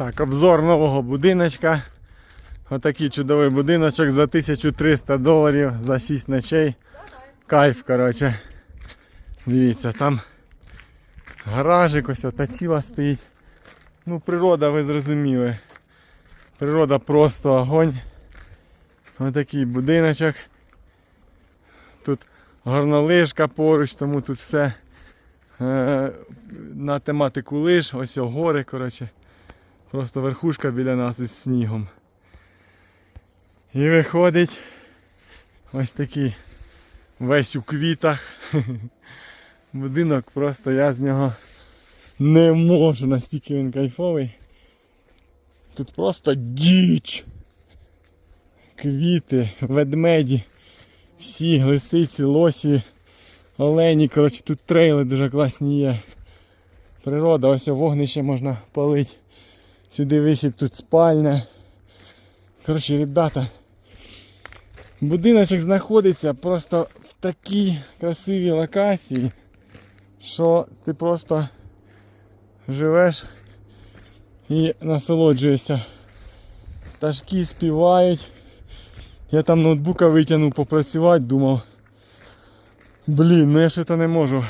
Так, обзор нового будиночка. Отакий чудовий будиночок за 1300 доларів за 6 ночей. Кайф, коротше. Дивіться, там гаражик, ось оточила стоїть. Ну, природа, ви зрозуміли. Природа просто огонь. Отакий будиночок. Тут горнолижка поруч, тому тут все е, на тематику лиж, ось о, гори, коротше. Просто верхушка біля нас із снігом. І виходить ось такий весь у квітах. Будинок просто я з нього не можу, настільки він кайфовий. Тут просто діч. Квіти, ведмеді, всі лисиці, лосі, олені. Коротше, тут трейли дуже класні є. Природа, ось вогнище можна палити. Сюди вихід, тут спальня. Коротше, ребята, будиночок знаходиться просто в такій красивій локації, що ти просто живеш і насолоджуєшся. Пташки співають. Я там ноутбука витягнув попрацювати, думав. Блін, ну я що то не можу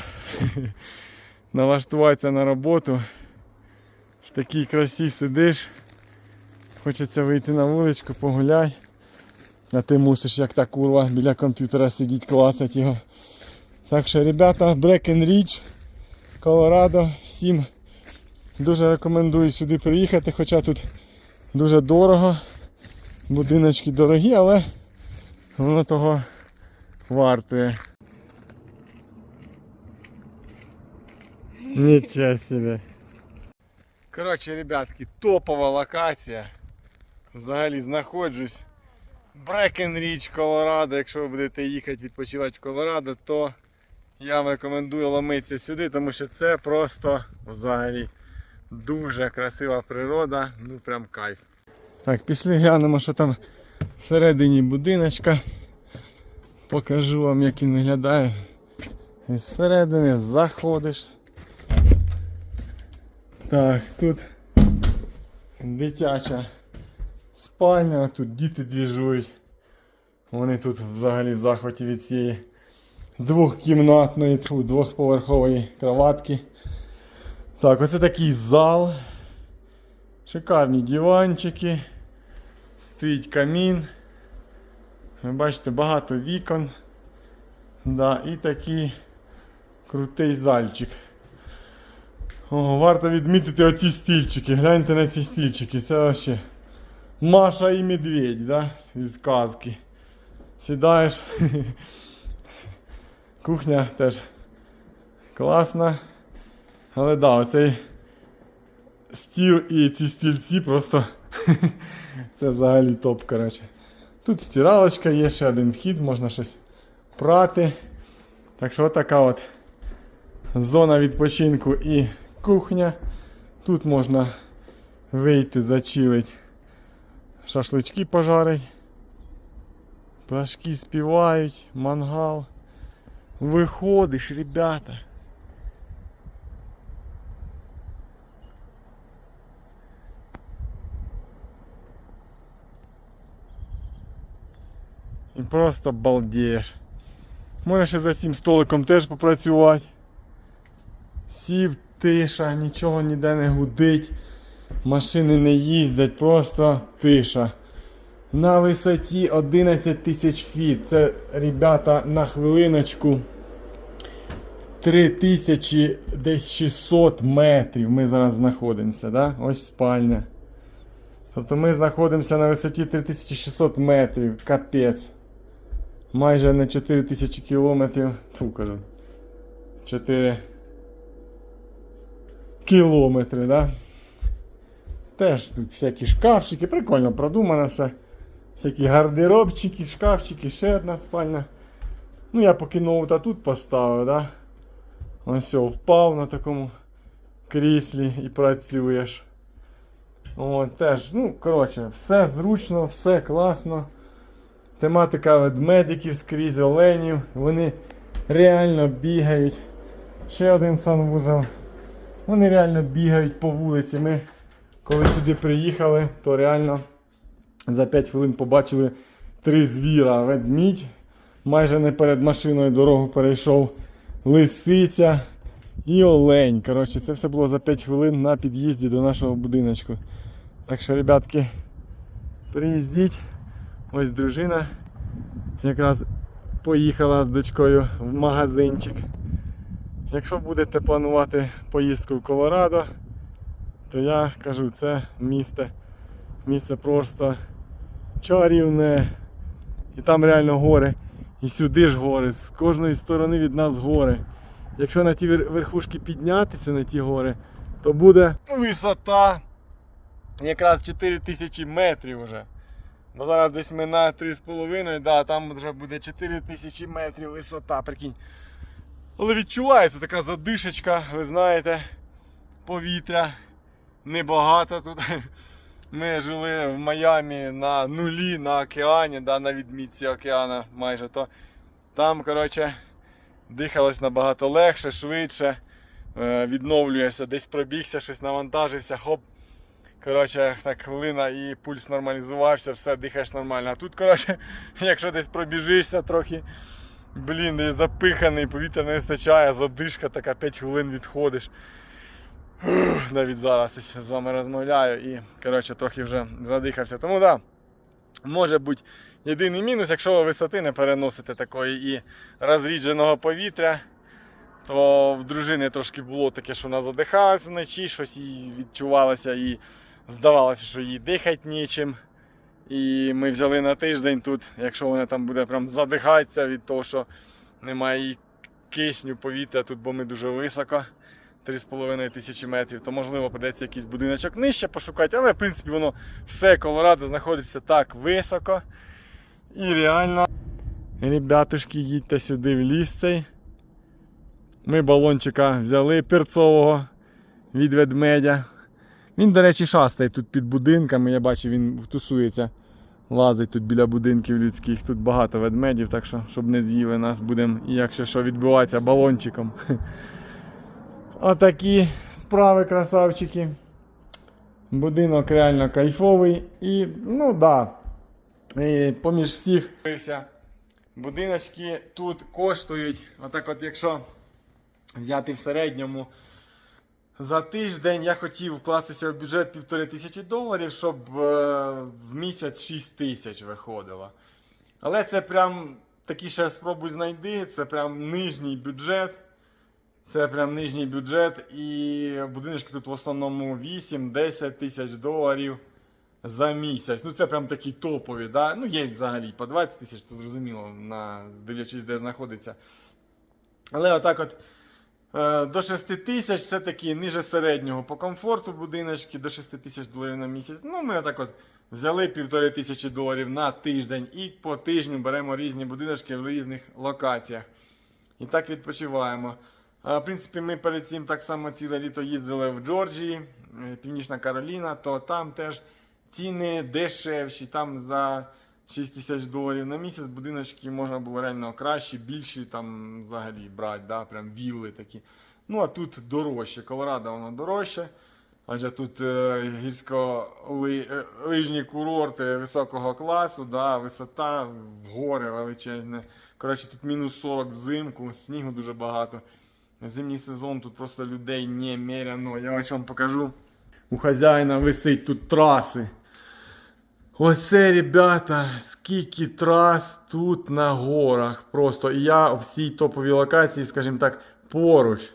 налаштуватися на роботу. Такій красі сидиш. Хочеться вийти на вуличку, погуляй. А ти мусиш як та курва біля комп'ютера сидіти, клацати його. Так що, ребята, Breckenridge, Колорадо, всім дуже рекомендую сюди приїхати, хоча тут дуже дорого. Будиночки дорогі, але воно того вартує. Нічого собі. Коротше, ребятки, топова локація. Взагалі знаходжусь. Брекенріч, Колорадо. Якщо ви будете їхати відпочивати в Колорадо, то я вам рекомендую ломитися сюди, тому що це просто взагалі дуже красива природа, ну прям кайф. Так, пішли глянемо, що там всередині будиночка. Покажу вам, як він виглядає. І зсередини заходиш. Так, тут дитяча спальня, тут діти двіжують. Вони тут взагалі в захваті від цієї двохкімнатної, двохповерхової кроватки. Так, оце такий зал. Шикарні диванчики. Стоїть камін. Ви бачите, багато вікон. Да, і такий крутий зальчик. О, варто відмітити оці стільчики. Гляньте на ці стільчики. Це вообще Маша і медведь, да? Із казки. Сідаєш. Кухня теж класна. Але да, оцей стіл і ці стільці просто це взагалі топ, коротше. Тут стиралочка є, ще один вхід, можна щось прати. Так що отака от зона відпочинку і кухня. Тут можна вийти, зачилить, шашлички пожарить. Пташки співають, мангал. Виходиш, ребята. І просто балдієш. Можеш ще за цим столиком теж попрацювати. Сів, Тиша, нічого ніде не гудить. Машини не їздять, просто тиша. На висоті 11 тисяч фіт. Це, ребята, на хвилиночку 3000 десь 600 метрів ми зараз знаходимося. Да? Ось спальня. Тобто ми знаходимося на висоті 3600 метрів. Капець. Майже на 4000 кілометрів. Фу, кажу. 4 кілометри, да? Теж тут всякі шкафчики, прикольно продумано все. Всякі гардеробчики, шкафчики, ще одна спальня. Ну я поки ноута тут поставив, да? Ось все, впав на такому кріслі і працюєш. О, теж, ну, коротше, все зручно, все класно. Тематика ведмедиків скрізь оленів. Вони реально бігають. Ще один санвузол. Вони реально бігають по вулиці. Ми коли сюди приїхали, то реально за 5 хвилин побачили три звіра. Ведмідь майже не перед машиною дорогу перейшов, лисиця і олень. Коротше, це все було за 5 хвилин на під'їзді до нашого будиночку. Так що, ребятки, приїздіть. Ось дружина якраз поїхала з дочкою в магазинчик. Якщо будете планувати поїздку в Колорадо, то я кажу, це місце, місце просто чарівне. І там реально гори. І сюди ж гори, з кожної сторони від нас гори. Якщо на ті верхушки піднятися на ті гори, то буде висота якраз 4000 метрів вже. Бо зараз десь ми на 3,5, да, там вже буде 4000 метрів висота, прикинь. Але відчувається така задишечка, ви знаєте, повітря небагато тут. Ми жили в Майамі на нулі на океані, да, на відмітці океана майже то. Там, коротше, дихалось набагато легше, швидше, е, відновлюєшся, десь пробігся, щось навантажився, хоп. Коротше, так хвилина і пульс нормалізувався, все, дихаєш нормально. А тут, коротше, якщо десь пробіжишся трохи, блін, і запиханий, повітря не вистачає, задишка така 5 хвилин відходиш. Навіть зараз ось з вами розмовляю і коротше, трохи вже задихався. Тому так, да, може бути єдиний мінус, якщо ви висоти не переносите такої і розрідженого повітря, то в дружини трошки було таке, що вона задихалась вночі, щось їй відчувалося і здавалося, що їй дихати нічим. І ми взяли на тиждень тут, якщо вона там буде прям задихатися від того, що немає кисню повітря тут, бо ми дуже високо. 3,5 тисячі метрів, то можливо придеться якийсь будиночок нижче пошукати, але в принципі воно все Колорадо знаходиться так високо. І реально, ребятушки, їдьте сюди в ліс цей. Ми балончика взяли перцового від ведмедя. Він, до речі, шастає тут під будинками. Я бачу, він тусується, лазить тут біля будинків людських. Тут багато ведмедів, так що, щоб не з'їли нас, будемо, якщо що, відбиватися балончиком. Отакі справи, красавчики. Будинок реально кайфовий. І, ну да. І поміж всіх будиночки тут коштують. Отак от, якщо взяти в середньому. За тиждень я хотів вкластися в бюджет півтори тисячі доларів, щоб е, в місяць 6 тисяч виходило. Але це прям такий ще спробуй знайди, це прям нижній бюджет. Це прям нижній бюджет. І будиночки тут в основному 8-10 тисяч доларів за місяць. Ну це прям такі топові. Да? Ну є взагалі по 20 тисяч, то зрозуміло, на, дивлячись, де знаходиться. Але отак от. Е, До 6 тисяч це такі ниже середнього по комфорту будиночки до 6 тисяч доларів на місяць. Ну, ми отак от взяли півтори тисячі доларів на тиждень і по тижню беремо різні будиночки в різних локаціях. І так відпочиваємо. Е, В принципі, ми перед цим так само ціле літо їздили в Джорджії, е, Північна Кароліна, то там теж ціни дешевші. Там за 6 тисяч доларів на місяць будиночки можна було реально кращі, більші там взагалі брати, да, прям вілли такі. Ну а тут дорожче. Колорадо воно дорожче. Адже тут е, гірсько-лижні курорти високого класу, да, висота в гори величезне. Коротше, тут мінус 40 взимку, снігу дуже багато. Зимній сезон тут просто людей немеряно. Я ось вам покажу. У хазяїна висить тут траси. Оце, ребята, скільки трас тут на горах. Просто і я в цій топовій локації, скажімо так, поруч.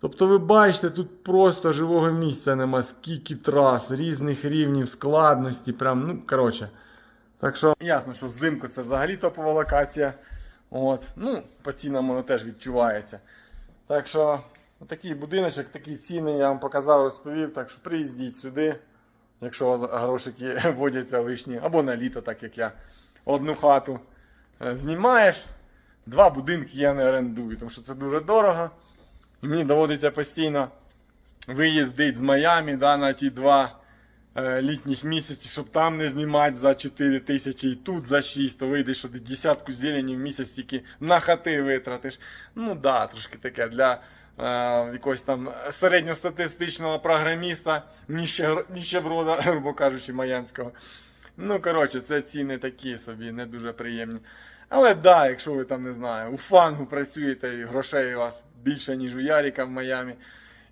Тобто ви бачите, тут просто живого місця нема, скільки трас, різних рівнів складності. Прям, ну, коротше. Так що, ясно, що взимку це взагалі топова локація. От. Ну, по цінам воно теж відчувається. Так що, такий будиночок, такі ціни я вам показав, розповів. Так що приїздіть сюди, якщо у вас грошики водяться лишні, або на літо, так як я. Одну хату е, знімаєш, два будинки я не орендую, тому що це дуже дорого. І мені доводиться постійно виїздити з Майамі да, на ті два е, літніх місяці, щоб там не знімати за 4 тисячі і тут за 6, то вийде, що десятку зелені в місяць тільки на хати витратиш. Ну да, трошки таке для якогось там середньостатистичного програміста, ніще- ніщеброда, грубо кажучи, Маянського. Ну, коротше, це ціни такі собі, не дуже приємні. Але да, якщо ви там не знаю, у фангу працюєте і грошей у вас більше, ніж у Яріка в Майамі,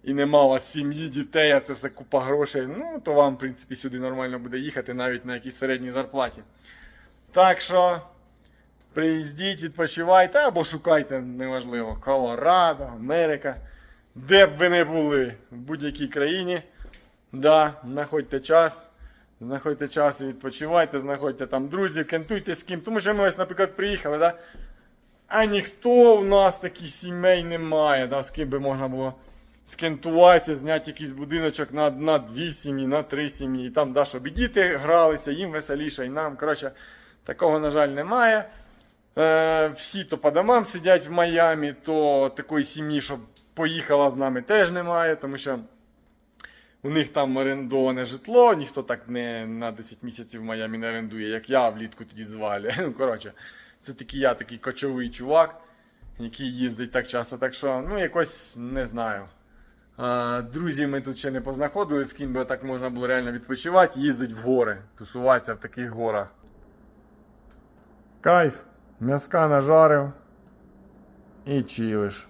і нема у вас сім'ї, дітей, а це все купа грошей, ну то вам, в принципі, сюди нормально буде їхати навіть на якійсь середній зарплаті. Так що приїздіть, відпочивайте або шукайте, неважливо, Колорадо, Америка, де б ви не були, в будь-якій країні. Да, знаходьте час. Знаходьте час і відпочивайте, знаходьте там друзів, кентуйте з ким. Тому що ми ось, наприклад, приїхали, да? а ніхто в нас таких сімей немає, да? з ким би можна було скентуватися, зняти якийсь будиночок на, на дві сім'ї, на три сім'ї. І там, да, щоб і діти гралися, їм веселіше, і нам. Коротше, такого, на жаль, немає. Е, всі то по домам сидять в Майамі, то такої сім'ї, щоб поїхала з нами, теж немає, тому що. У них там орендоване житло, ніхто так не на 10 місяців в Майамі не орендує, як я влітку тоді звалі. Ну, коротше, це такий я такий кочовий чувак, який їздить так часто. Так що, ну, якось не знаю. А, друзів ми тут ще не познаходили, з ким би так можна було реально відпочивати, їздить в гори, тусуватися в таких горах. Кайф, м'язка нажарив і чилиш.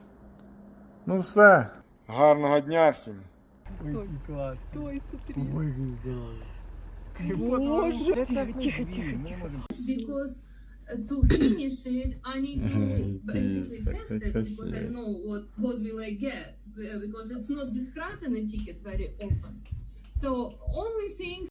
Ну все. Гарного дня всім. Стой, класс. стой, смотри. Выгнал. Боже, тихо, тихо, тихо, because uh, to finish it, I need to basically test it because I know what what will I get uh, because it's not described in the ticket very often. So only thing